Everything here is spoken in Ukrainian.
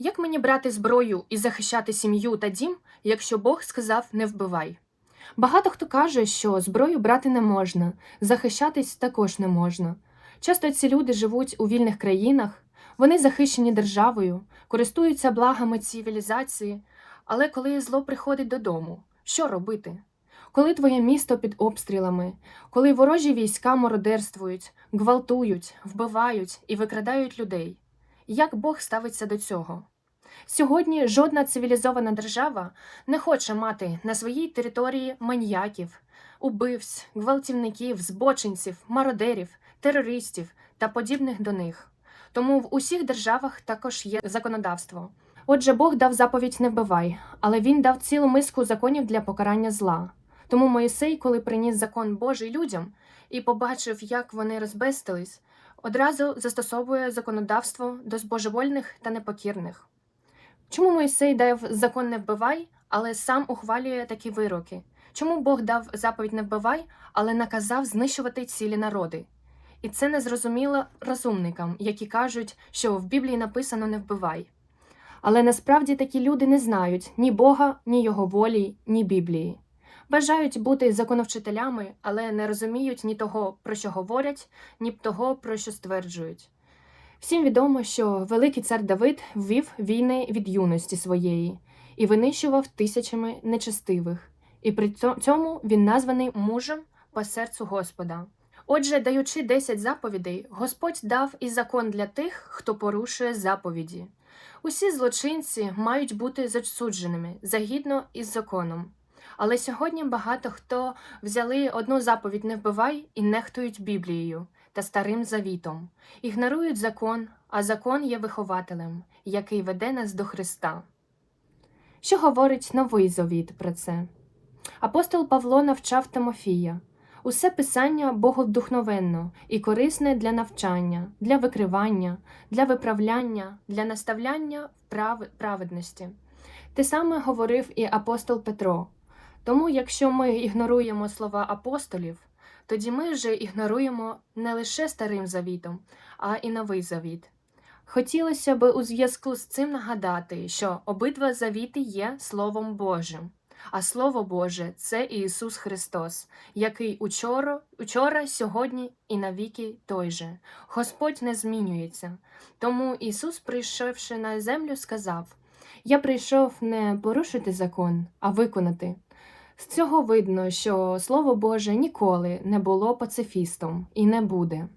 Як мені брати зброю і захищати сім'ю та дім, якщо Бог сказав не вбивай? Багато хто каже, що зброю брати не можна, захищатись також не можна. Часто ці люди живуть у вільних країнах, вони захищені державою, користуються благами цивілізації, але коли зло приходить додому, що робити? Коли твоє місто під обстрілами, коли ворожі війська мародерствують, гвалтують, вбивають і викрадають людей, як Бог ставиться до цього? Сьогодні жодна цивілізована держава не хоче мати на своїй території маньяків, убивць, гвалтівників, збочинців, мародерів, терористів та подібних до них. Тому в усіх державах також є законодавство. Отже, Бог дав заповідь не вбивай, але він дав цілу миску законів для покарання зла. Тому Моїсей, коли приніс закон Божий людям і побачив, як вони розбестились, одразу застосовує законодавство до збожевольних та непокірних. Чому Моїсей дав закон не вбивай, але сам ухвалює такі вироки? Чому Бог дав заповідь не вбивай, але наказав знищувати цілі народи? І це незрозуміло розумникам, які кажуть, що в Біблії написано не вбивай. Але насправді такі люди не знають ні Бога, ні Його волі, ні Біблії. Бажають бути законовчителями, але не розуміють ні того, про що говорять, ні того, про що стверджують. Всім відомо, що великий цар Давид ввів війни від юності своєї і винищував тисячами нечестивих, і при цьому він названий мужем по серцю Господа. Отже, даючи 10 заповідей, Господь дав і закон для тих, хто порушує заповіді. Усі злочинці мають бути засудженими загідно із законом. Але сьогодні багато хто взяли одну заповідь не вбивай і нехтують Біблією та старим завітом, ігнорують закон, а закон є вихователем, який веде нас до Христа. Що говорить новий завіт про це? Апостол Павло навчав Тимофія. Усе писання богодухновенно і корисне для навчання, для викривання, для виправляння, для наставляння в прав... праведності. Те саме говорив і апостол Петро. Тому, якщо ми ігноруємо слова апостолів, тоді ми вже ігноруємо не лише старим завітом, а і новий завіт. Хотілося б у зв'язку з цим нагадати, що обидва завіти є Словом Божим, а Слово Боже це Ісус Христос, який учора, учора, сьогодні і навіки той же. Господь не змінюється. Тому Ісус, прийшовши на землю, сказав: Я прийшов не порушити закон, а виконати. З цього видно, що Слово Боже ніколи не було пацифістом і не буде.